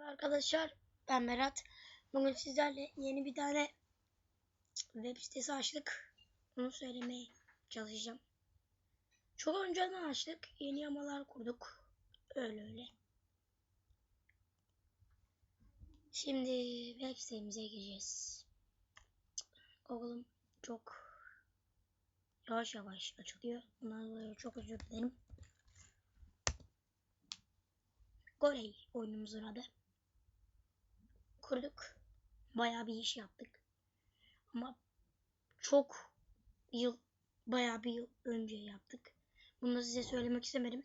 Merhaba arkadaşlar, ben Berat. Bugün sizlerle yeni bir tane web sitesi açtık. Onu söylemeye çalışacağım. Çok önceden açtık, yeni yamalar kurduk. Öyle öyle. Şimdi web sitemize gireceğiz. Google'ım çok yavaş yavaş açılıyor. Bundan dolayı çok özür dilerim. Goley oyunumuzun adı. Kurduk. Bayağı bir iş yaptık. Ama çok yıl, bayağı bir yıl önce yaptık. Bunu da size söylemek istemedim.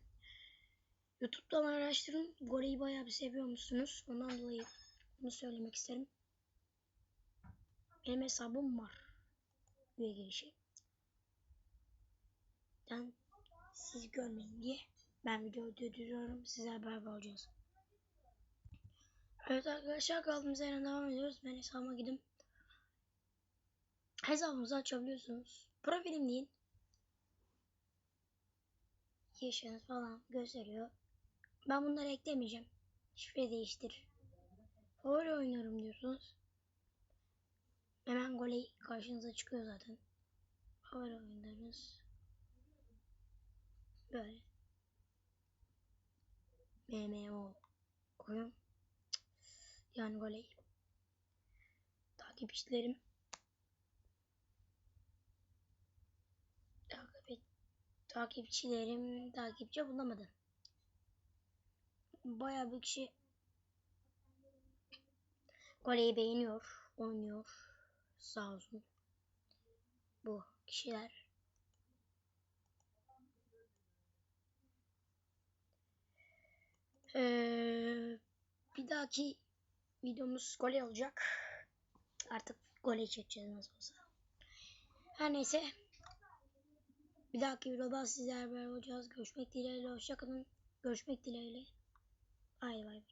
YouTube'dan araştırın. Goley'i bayağı bir seviyor musunuz? Ondan dolayı bunu söylemek isterim. Benim hesabım var. Üye girişi. Ben siz görmeyin diye ben video durduruyorum. Size beraber olacağız. Evet arkadaşlar kaldığımız yerden devam ediyoruz. Ben hesabıma gidip hesabınızı açabiliyorsunuz. Profilim deyin. Yaşınız falan gösteriyor. Ben bunları eklemeyeceğim. Şifre değiştir. Favori oynuyorum diyorsunuz. Hemen goley karşınıza çıkıyor zaten. Favori oyunlarınız. Böyle. MMO oyun. Yani goley. Takipçilerim. Takip takipçilerim takipçi bulamadı. Bayağı bir kişi goleyi beğeniyor, oynuyor. Sağ olsun. Bu kişiler Ee, bir dahaki videomuz gole olacak. Artık gole çekeceğiz nasıl olsa. Her neyse. Bir dahaki videoda sizlerle beraber olacağız. Görüşmek dileğiyle. Hoşçakalın. Görüşmek dileğiyle. Bay bay.